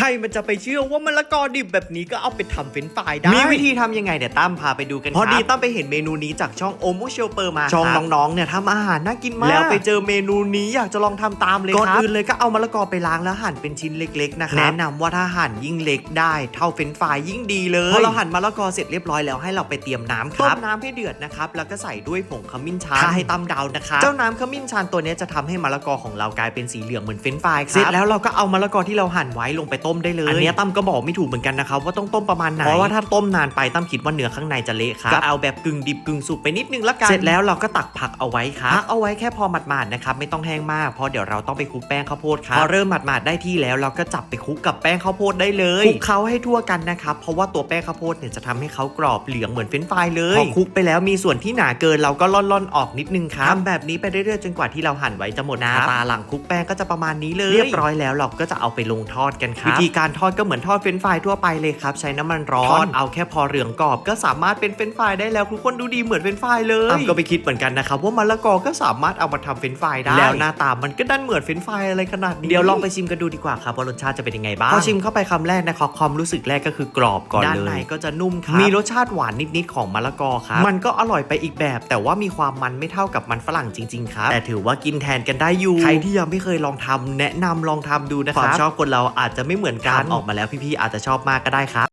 ใครมันจะไปเชื่อว่ามะละกอดิบแบบนี้ก็เอาไปทำเฟรนช์ฟรายได้ มีวิธีทำยังไงเดี๋ยวตั้มพาไปดูกันพอดีตั้มไปเห็นเมนูนี้จากช่องโอมูเชลเปอร์มาช่องครับน้องๆเนี่ยทำอาหารน่ากินมาก แล้วไปเจอเมนูนี้อยากจะลองทำตามเลยก่ก่ออนนอื่อื่นนเลยก็เอามะละกอไปล้างแล้วหั่นเป็นชิ้นเล็กๆนะครับแนะนำว่าถ้าหั่นยิ่งเล็กได้เท่าเฟรนช์ฟรายยิ่งดีเลยพอเราหั่นมะละกอเสร็จเรียบร้อยแล้วให้เราไปเตรียมน้ำครับต้มน้ำให้เดือดนะครับแล้วก็ใส่ด้วยผงขมิ้นชันให้ตำดาวนะครับเจ้าน้ำขมิ้นชันตัวเนี้ยจะทำให้มะละกอของเรากลายเป็นสีเหลืองเหมือนเฟรนช์ฟรายครับเสร็จแล้วเราก็เอามะละกอที่เราหั่นไว้ลงไปต้มได้เลย อันเนี้ยตั้มก็บอกไม่ถูกเหมือนกันนะครับว่าต้องต้มประมาณไหน เพราะว่าถ้าต้มนานไปตั้มคิดว่าเนื้อข้างในจะเละครับก็เอาแบบกึ่งดิบกึ่งสุกไปนิดนึงละกัน เสร็จแล้วเราก็ตักผักเอาไว้ครับพักเอาไว้แค่พอหมาดๆนะครับไม่ต้องแห้งมากเพราะเดี๋ยวเราต้องไปคลุกแป้งข้าวโพดครับพอเริ่มหมาดๆได้ที่แล้วเราก็จับไปคลุกกับแป้งข้าวโพดได้เลยคลุกเขาให้ทั่วกันนะครับเพราะว่าตัวแป้งข้าวโพดเนี่ยจะทำให้เขากรอบเหลืองเหมือนเฟรนช์ฟรายเลยพอคลุกไปแล้วมีส่วนที่หนาเกินเราก็ล่อนๆออกนิดนึงครับทำแบบนี้ไปเรื่อยๆจนกว่าที่เราหั่นไว้จะหมดหน้าตาหลังคลุกแป้งก็จะประมาณนี้เลย เรียบร้อยแล้วเราก็จะเอาไปลงทอดกันครับวิธีการทอดก็เหมือนทอดเฟรนช์ฟรายทั่วไปเลยครับ ใช้น้ำมันร้อนทอดเอาแค่พอเหลืองกรอบ ก็สามารถเป็นเฟรนช์ฟรายได้แล้วทุกคนดูดีเหมือนเฟรนช์ฟรายเลยตามก็ไปคิดเหมือนกันนะครับว่ามะละกอก็สามารถเอามาทำเฟรนช์ฟรายได้แล้วหน้าตามันก็ดันเหมือนเฟรนช์ฟรายอะไรขนาดนี้เดี๋ยวลองไปชิมกันดูดีกว่าครับว่ารสชาติจะเป็นยังไงบ้างพอชิมเข้าไปคำแรกนะครับความรู้สึกแรกก็คือกรอบก่อนเลยด้านในก็จะนุ่มครับมีรสชาติหวานนิดๆของมะละกอครับมันก็อร่อยไปอีกแบบ แต่ว่ามีความมันไม่เท่ากับมันฝรั่งจริงๆครับแต่ถือว่ากินแทนกันได้อยู่ใครที่ยังไม่เคยลองทำแนะนำลองทำดูนะครับความชอบคนเราอาจจะไม่เหมือนกันออกมาแล้วพี่ๆอาจจะชอบมากก็ได้ครับ